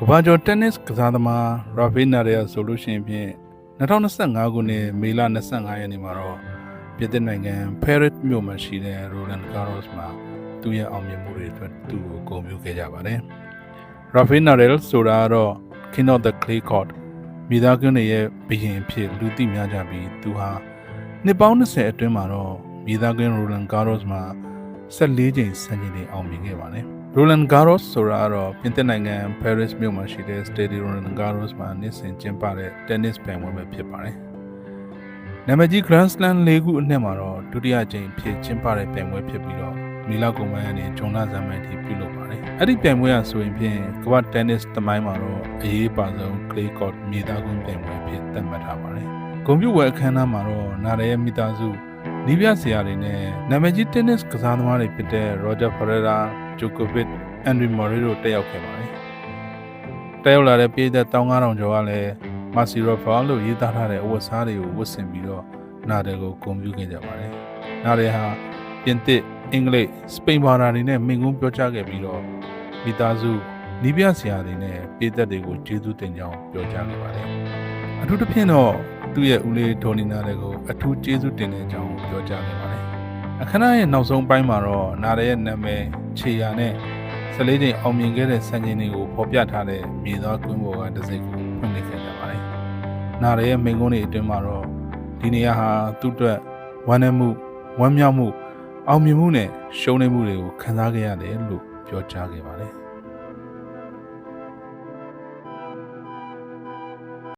ကမ္ဘာကျော်တက်နစ်ကစားသမားရာဖေးနာရီယာဆိုလို့ရှိရင်ဖြင့်2025ခုနှစ်မေလ25ရက်နေ့မှာတော့ပြည်သစ်နိုင်ငံ Paris မြို့မှာရှိတဲ့ Roland Garros မှာသူ့ရဲ့အောင်မြင်မှုတွေအတွက်သူ့ကိုဂုဏ်ပြုခဲ့ကြပါတယ်။ Rafael Nadal ဆိုတာကတော့ King of the Clay Court မိသားစုတွေရဲ့ဘုရင်အဖြစ်လူသိများကြပြီးသူဟာနှစ်ပေါင်း20အတွင်းမှာတော့မိသားစု Roland Garros မှာ14ကြိမ်ဆန်ကျင်နေအောင်မြင်ခဲ့ပါတယ်။ Roland Garros ဆိုတာကတော့ပြင်သစ်နိုင်ငံ Paris မြို့မှာရှိတဲ့ Stade Roland Garros မှာနှစ်စဉ်ကျင်းပတဲ့ tennis ပြိုင်ပွဲပဲဖြစ်ပါတယ်။နာမည်ကြီး Grand Slam ၄ခုအနှစ်မှာတော့ဒုတိယကြိမ်ဖြစ်ကျင်းပတဲ့ပြိုင်ပွဲဖြစ်ပြီးတော့မီလာကုံပိုင်းကနေဂျွန်လာဇမ်မိုင်တီပြုလုပ်ပါတယ်။အဲ့ဒီပြိုင်ပွဲကဆိုရင်ဖြင့်ကမ္ဘာ tennis တမိုင်းမှာတော့အရေးပါဆုံး clay court မြေသားကွင်းပြိုင်ပွဲဖြစ်သတ်မှတ်ထားပါတယ်။ဂုံပြူဝဲအခမ်းအနားမှာတော့နာရရဲ့မိသားစုနီးပြဆရာတွေနဲ့နာမည်ကြီး tennis ကစားသမားတွေဖြစ်တဲ့ Roger Federer, Djokovic, Andy Murray တို့တက်ရောက်ခဲ့ပါတယ်။တက်ရောက်လာတဲ့ပြည်သက်15000ကျော်ကလည်းမာစီရောဖာလို့ရေးသားထားတဲ့အဝတ်အစားတွေကိုဝတ်ဆင်ပြီးတော့နာတယ်ကိုဂုဏ်ပြုခဲ့ကြပါတယ်။နာတယ်ဟာပြင်သစ်အင်္ဂလိပ်စပိန်ဘာသာတွေနဲ့မိန့်ခွန်းပြောကြားခဲ့ပြီးတော့မိသားစုနီးပြဆရာတွေနဲ့ပြည်သက်တွေကိုကျေးဇူးတင်ကြောင်းပြောကြားခဲ့ပါတယ်။အထူးသဖြင့်တော့သူ့ရဲ့ဦးလေးဒေါ်နီနာတွေကိုအထူးကျေးဇူးတင်တဲ့အကြောင်းပြောကြားခဲ့ပါတယ်။ အခမ်းအနားရဲ့နောက်ဆုံးပိုင်းမှာတော့နာရရဲ့နာမည်ခြေရာနဲ့14ချိန်အောင်မြင်ခဲ့တဲ့စံချိန်တွေကိုဖော်ပြထားတဲ့မြေသားကွင်းပေါ်ကတစ်စိတ်ကိုဖွင့်လှစ်ခဲ့ကြပါတယ်။နာရရဲ့မိန့်ခွန်းတွေအတွင်းမှာတော့ဒီနေရာဟာသူ့အတွက်ဝမ်းနည်းမှုဝမ်းမြောက်မှုအောင်မြင်မှုနဲ့ရှုံးနိမ့်မှုတွေကိုခံစားခဲ့ရတယ်လို့ပြောကြားခဲ့ပါတယ်။